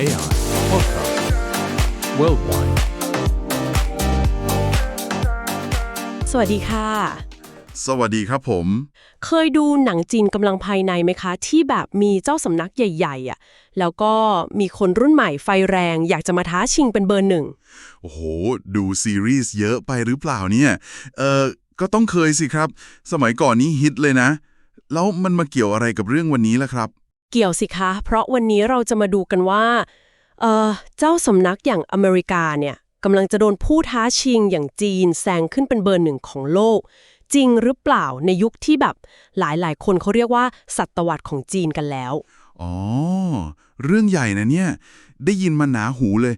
AI Podcast Worldwide สวัสดีค่ะ สวัสดีครับผม เคยดูหนังจีนกำลังภายในไหมคะ ที่แบบมีเจ้าสำนักใหญ่ ๆอะแล้วก็มีคนรุ่นใหม่ไฟแรง อยากจะมาท้าชิงเป็นเบอร์หนึ่ง โอ้โห ดูซีรีส์เยอะไปหรือเปล่าเนี่ย เออก็ต้องเคยสิครับ สมัยก่อนนี้ฮิตเลยนะ แล้วมันมาเกี่ยวอะไรกับเรื่องวันนี้ล่ะครับ เกี่ยวสิคะ เพราะวันนี้เราจะมาดูกันว่าเออเจ้าสำนักอย่างอเมริกาเนี่ยกำลังจะโดนผู้ท้าชิงอย่างจีนแซงขึ้นเป็นเบอร์หนึ่งของโลก จริงหรือเปล่าในยุคที่แบบหลายๆ คนเขาเรียกว่าศตวรรษของจีนกันแล้ว อ๋อ เรื่องใหญ่นะเนี่ย ได้ยินมาหนาหูเลย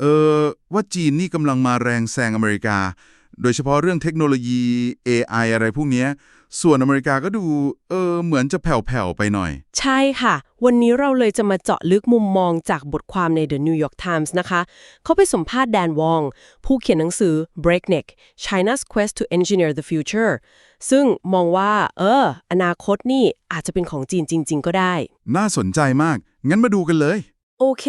เออว่าจีนนี่กำลังมาแรงแซงอเมริกา โดยเฉพาะเรื่องเทคโนโลยี AI อะไรพวกเนี้ยส่วนอเมริกาก็ดู เออ เหมือนจะแผ่วๆไปหน่อย ใช่ค่ะ วันนี้เราเลยจะมาเจาะลึกมุมมองจากบทความใน The New York Times นะคะ เขาไปสัมภาษณ์แดนวอง ผู้เขียนหนังสือ Breakneck China's Quest to Engineer the Future ซึ่งมองว่า เออ อนาคตนี่อาจจะเป็นของจีนจริง ๆ ก็ได้ น่าสนใจมาก งั้นมาดูกันเลย โอเค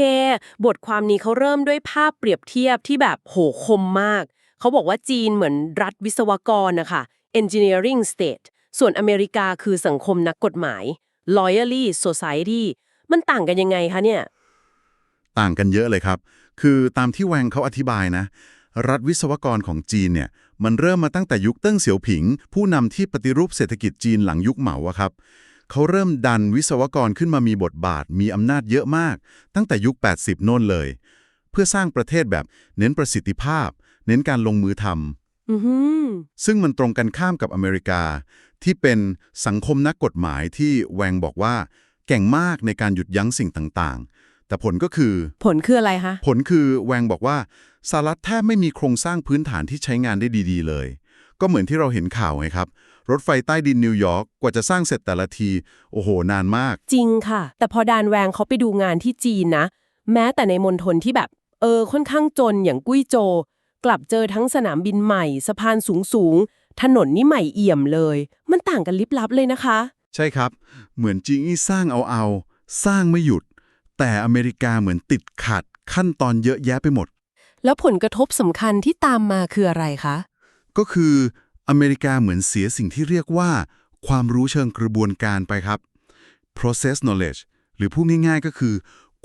บทความนี้เขาเริ่มด้วยภาพเปรียบเทียบที่แบบโหคมมาก เขาบอกว่าจีนเหมือนรัฐวิศวกรนะคะ engineering state ส่วนอเมริกาคือสังคมนักกฎหมาย loyally society มันต่างกันยังไงคะเนี่ย ต่างกันเยอะเลยครับ คือตามที่แวงเขาอธิบายนะ รัฐวิศวกรของจีนเนี่ยมันเริ่มมาตั้งแต่ยุคเติ้งเสี่ยวผิง ผู้นำที่ปฏิรูปเศรษฐกิจจีนหลังยุคเหมาอะครับเขาเริ่มดันวิศวกรขึ้นมามีบทบาท มีอำนาจเยอะมาก ตั้งแต่ยุค 80 โน่นเลย เพื่อสร้างประเทศแบบเน้นประสิทธิภาพ เน้นการลงมือทำอือหือซึ่งมันตรงกันข้ามกับอเมริกา ที่เป็นสังคมนักกฎหมายที่แวงบอกว่าเก่งมากในการหยุดยั้งสิ่งต่างๆ แต่ผลก็คือ ผลคืออะไรคะผลคือแวงบอกว่าสหรัฐแทบไม่มีโครงสร้างพื้นฐานที่ใช้งานได้ดี ๆ เลย ก็เหมือนที่เราเห็นข่าวไงครับรถไฟใต้ดินนิวยอร์กกว่าจะสร้างเสร็จแต่ละที โอ้โห นานมาก จริงค่ะ แต่พอดานแวงเขาไปดูงานที่จีนนะ แม้แต่ในมณฑลที่แบบ เออค่อนข้างจนอย่างกุ้ยโจ กลับเจอทั้งสนามบินใหม่ สะพานสูงสูงๆถนนนี่ใหม่เอี่ยมเลย มันต่างกันลิบลับเลยนะคะ ใช่ครับ เหมือนจีนี่สร้างเอาเอาๆสร้างไม่หยุด แต่อเมริกาเหมือนติดขัด ขั้นตอนเยอะแยะไปหมด แล้วผลกระทบสำคัญที่ตามมาคืออะไรคะ ก็คืออเมริกาเหมือนเสียสิ่งที่เรียกว่า ความรู้เชิงกระบวนการไปครับ process knowledge หรือพูดง่ายๆก็คือ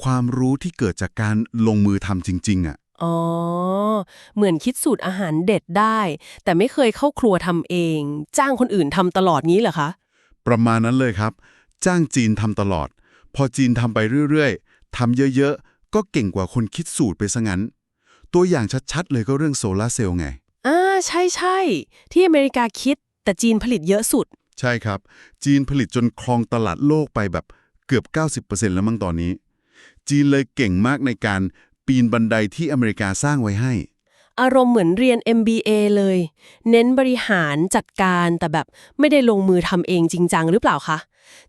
ความรู้ที่เกิดจากการลงมือทำจริง ๆอะ่ะ อ๋อ เหมือนคิดสูตรอาหารเด็ดได้ แต่ไม่เคยเข้าครัวทำเอง จ้างคนอื่นทำตลอดงี้เหรอคะ ประมาณนั้นเลยครับ จ้างจีนทำตลอด พอจีนทำไปเรื่อยๆทำเยอะๆ ก็เก่งกว่าคนคิดสูตรไปซะงั้น ตัวอย่างชัดๆ เลยก็เรื่องโซลาร์เซลล์ไงอ่าใช่ใช่ที่อเมริกาคิด แต่จีนผลิตเยอะสุด ใช่ครับ จีนผลิตจนครองตลาดโลกไปแบบเกือบ 90%แล้วมั้งตอนนี้ จีนเลยเก่งมากในการ ปีนบันไดที่อเมริกาสร้างไว้ให้ อารมณ์เหมือนเรียน MBA เลย เน้นบริหารจัดการแต่แบบไม่ได้ลงมือทำเองจริงจังหรือเปล่าคะ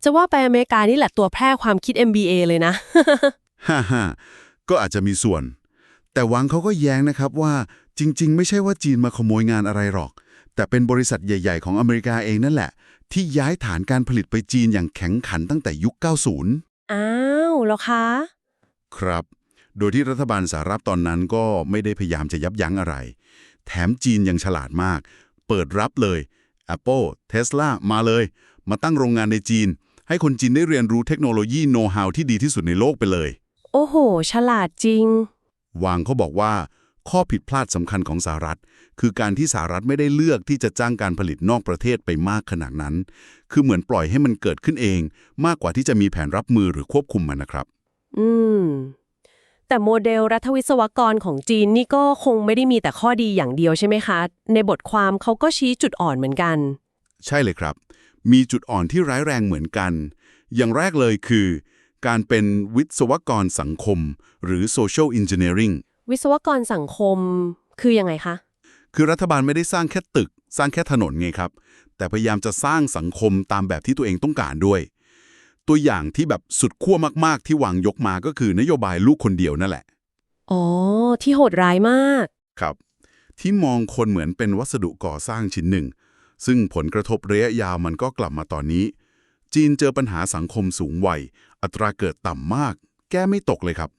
จะว่าไปอเมริกานี่แหละตัวแพร่ความคิด MBA เลยนะ ฮ่าฮ่าก็อาจจะมีส่วน แต่หวังเขาก็แย้งนะครับว่าจริง ๆ ไม่ใช่ว่าจีนมาขโมยงานอะไรหรอก แต่เป็นบริษัทใหญ่ ๆ ของอเมริกาเองนั่นแหละ ที่ย้ายฐานการผลิตไปจีนอย่างแข็งขันตั้งแต่ยุค 90 อ้าวแล้วคะ ครับ โดยที่รัฐบาลสหรัฐตอนนั้นก็ไม่ได้พยายามจะยับยั้งอะไร แถมจีนยังฉลาดมาก เปิดรับเลย Apple Tesla มาเลย มาตั้งโรงงานในจีน ให้คนจีนได้เรียนรู้เทคโนโลยีโน้ตฮาวที่ดีที่สุดในโลกไปเลย โอ้โห ฉลาดจริง วางเขาบอกว่า ข้อผิดพลาดสำคัญของสหรัฐ คือการที่สหรัฐไม่ได้เลือกที่จะจ้างการผลิตนอกประเทศไปมากขนาดนั้น คือเหมือนปล่อยให้มันเกิดขึ้นเอง มากกว่าที่จะมีแผนรับมือหรือควบคุมมันนะครับ อืม แต่โมเดลรัฐวิศวกรของจีนนี่ก็คงไม่ได้มีแต่ข้อดีอย่างเดียวใช่ไหมคะ ในบทความเขาก็ชี้จุดอ่อนเหมือนกัน ใช่เลยครับ มีจุดอ่อนที่ร้ายแรงเหมือนกัน อย่างแรกเลยคือ การเป็นวิศวกรสังคม หรือ social engineering วิศวกรสังคมคือยังไงคะ คือรัฐบาลไม่ได้สร้างแค่ตึก สร้างแค่ถนนไงครับ แต่พยายามจะสร้างสังคมตามแบบที่ตัวเองต้องการด้วย ตัวอย่างที่แบบสุดขั้วมากๆ ที่วางยกมาก็คือนโยบายลูกคนเดียวนั่นแหละ อ๋อ ที่โหดร้ายมาก ครับ ที่มองคนเหมือนเป็นวัสดุก่อสร้างชิ้นหนึ่ง ซึ่งผลกระทบระยะยาวมันก็กลับมาตอนนี้ จีนเจอปัญหาสังคมสูงวัย อัตราเกิดต่ำมาก แก้ไม่ตกเลยครับ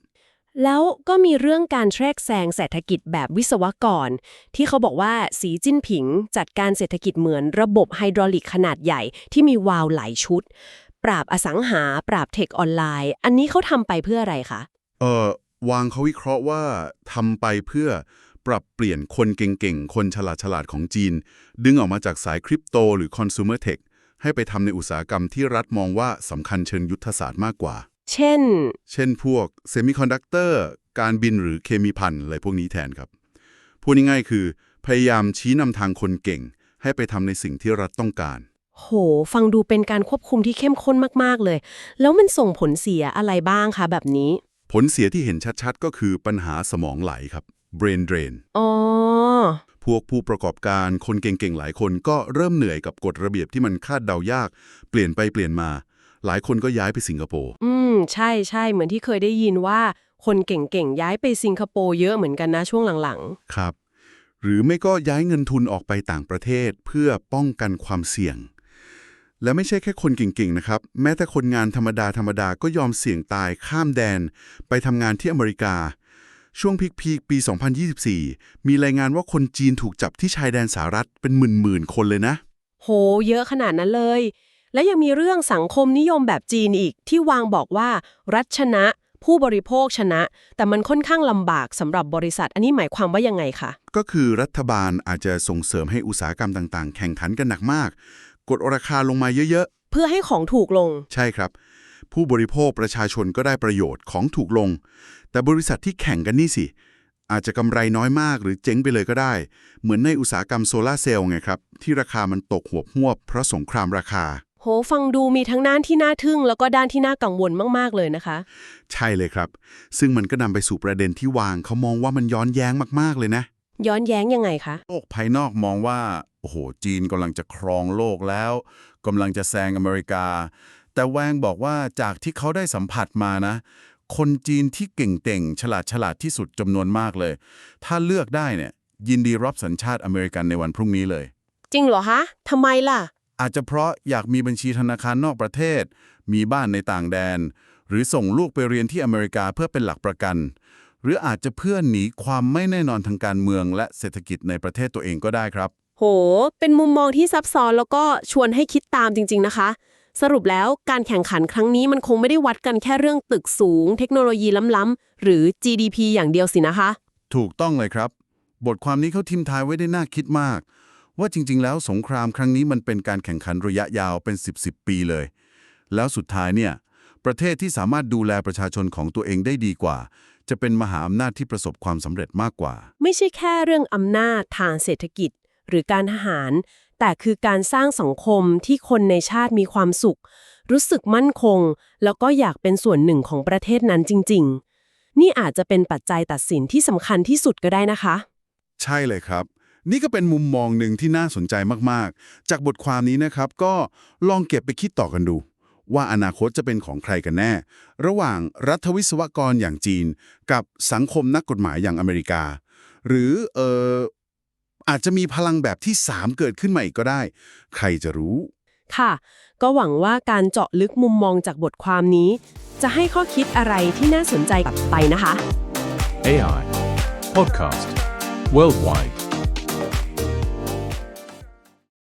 แล้วก็มีเรื่องการแทรกแซงเศรษฐกิจแบบวิศวกร ที่เขาบอกว่าสีจิ้นผิง จัดการเศรษฐกิจเหมือนระบบไฮดรอลิกขนาดใหญ่ที่มีวาล์วหลายชุด ปราบอสังหา ปราบเทคออนไลน์ อันนี้เขาทำไปเพื่ออะไรคะเออวางเขาวิเคราะห์ว่าทำไปเพื่อปรับเปลี่ยนคนเก่งๆ คนฉลาดๆของจีน ดึงออกมาจากสายคริปโตหรือ consumer tech ให้ไปทำในอุตสาหกรรมที่รัฐมองว่าสำคัญเชิงยุทธศาสตร์มากกว่า เช่น เช่นพวกเซมิคอนดักเตอร์การบินหรือเคมีพันอะไรพวกนี้แทนครับ พูดง่ายๆคือ พยายามชี้นำทางคนเก่ง ให้ไปทำในสิ่งที่รัฐต้องการ โห ฟังดูเป็นการควบคุมที่เข้มข้นมาก ๆ เลย แล้วมันส่งผลเสียอะไรบ้างคะแบบนี้ ผลเสียที่เห็นชัดๆ ก็คือปัญหาสมองไหลครับ brain drain อ๋อ พวกผู้ประกอบการคนเก่งๆ หลายคนก็เริ่มเหนื่อยกับกฎระเบียบที่มันคาดเดายาก เปลี่ยนไปเปลี่ยนมา หลายคนก็ย้ายไปสิงคโปร์ อืม ใช่ใช่เหมือนที่เคยได้ยินว่า คนเก่งๆ ย้ายไปสิงคโปร์เยอะเหมือนกันนะช่วงหลังครับ หรือไม่ก็ย้ายเงินทุนออกไปต่างประเทศเพื่อป้องกันความเสี่ยง และไม่ใช่แค่คนเก่งๆนะครับ แม้แต่คนงานธรรมดาธรรมดาก็ยอมเสี่ยงตายข้ามแดน ไปทำงานที่อเมริกา ช่วงพีคๆปี 2024 มีรายงานว่าคนจีนถูกจับที่ชายแดนสหรัฐเป็นหมื่นๆ คนเลยนะๆโห เยอะขนาดนั้นเลย และยังมีเรื่องสังคมนิยมแบบจีนอีกที่วางบอกว่า รัฐชนะ ผู้บริโภคชนะ แต่มันค่อนข้างลำบากสำหรับบริษัท อันนี้หมายความว่ายังไงคะก็คือรัฐบาลอาจจะส่งเสริมให้อุตสาหกรรมต่างๆ แข่งขันกันหนักมาก กดราคาลงมาเยอะเพื่อให้ของถูกลง ๆ ใช่ครับ ผู้บริโภคประชาชนก็ได้ประโยชน์ของถูกลง แต่บริษัทที่แข่งกันนี่สิ อาจจะกำไรน้อยมากหรือเจ๊งไปเลยก็ได้ เหมือนในอุตสาหกรรมโซลาร์เซลล์ไงครับ ที่ราคามันตกหัวหวบเพราะสงครามราคา โห ฟังดูมีทั้งด้านที่น่าทึ่ง แล้วก็ด้านที่น่ากังวลมาก ๆ เลยนะคะ ใช่เลยครับ ซึ่งมันก็นำไปสู่ประเด็นที่วางเขามองว่ามันย้อนแย้งมากๆเลยนะ ย้อนแย้งยังไงคะ โลกภายนอกมองว่า โอ้โห จีนกำลังจะครองโลกแล้วกำลังจะแซงอเมริกา แต่แวงบอกว่าจากที่เขาได้สัมผัสมานะ คนจีนที่เก่งเต่งฉลาดฉลาดที่สุดจำนวนมากเลย ถ้าเลือกได้เนี่ย ยินดีรับสัญชาติอเมริกันในวันพรุ่งนี้เลย จริงเหรอคะทำไมล่ะ อาจจะเพราะอยากมีบัญชีธนาคารนอกประเทศ มีบ้านในต่างแดน หรือส่งลูกไปเรียนที่อเมริกาเพื่อเป็นหลักประกัน หรืออาจจะเพื่อหนีความไม่แน่นอนทางการเมืองและเศรษฐกิจในประเทศตัวเองก็ได้ครับ โห เป็นมุมมองที่ซับซ้อนแล้วก็ชวนให้คิดตามจริง ๆ นะคะ สรุปแล้วการแข่งขันครั้งนี้มันคงไม่ได้วัดกันแค่เรื่องตึกสูง เทคโนโลยีล้ำๆหรือ GDP อย่างเดียวสินะคะ ถูกต้องเลยครับ บทความนี้เขาทิมทายไว้ได้น่าคิดมาก ว่าจริง ๆ แล้วสงครามครั้งนี้มันเป็นการแข่งขันระยะยาวเป็น 10 10 ปีเลย แล้วสุดท้ายเนี่ยประเทศที่สามารถดูแลประชาชนของตัวเองได้ดีกว่า จะเป็นมหาอำนาจที่ประสบความสำเร็จมากกว่า ไม่ใช่แค่เรื่องอำนาจทางเศรษฐกิจ หรือการทหาร แต่คือการสร้างสังคมที่คนในชาติมีความสุข รู้สึกมั่นคง แล้วก็อยากเป็นส่วนหนึ่งของประเทศนั้นจริง ๆ นี่อาจจะเป็นปัจจัยตัดสินที่สำคัญที่สุดก็ได้นะคะ ใช่เลยครับ นี่ก็เป็นมุมมองหนึ่งที่น่าสนใจมากๆ จากบทความนี้นะครับ ก็ลองเก็บไปคิดต่อกันดูว่าอนาคตจะเป็นของใครกันแน่ ระหว่างรัฐวิศวกรอย่างจีน กับสังคมนักกฎหมายอย่างอเมริกา หรือเอ ออาจจะมีพลังแบบที่ 3 เกิดขึ้นมาอีกก็ได้ ใครจะรู้ ค่ะ ก็หวังว่าการเจาะลึกมุมมองจากบทความนี้ จะให้ข้อคิดอะไรที่น่าสนใจกลับไปนะคะ AI Podcast Worldwide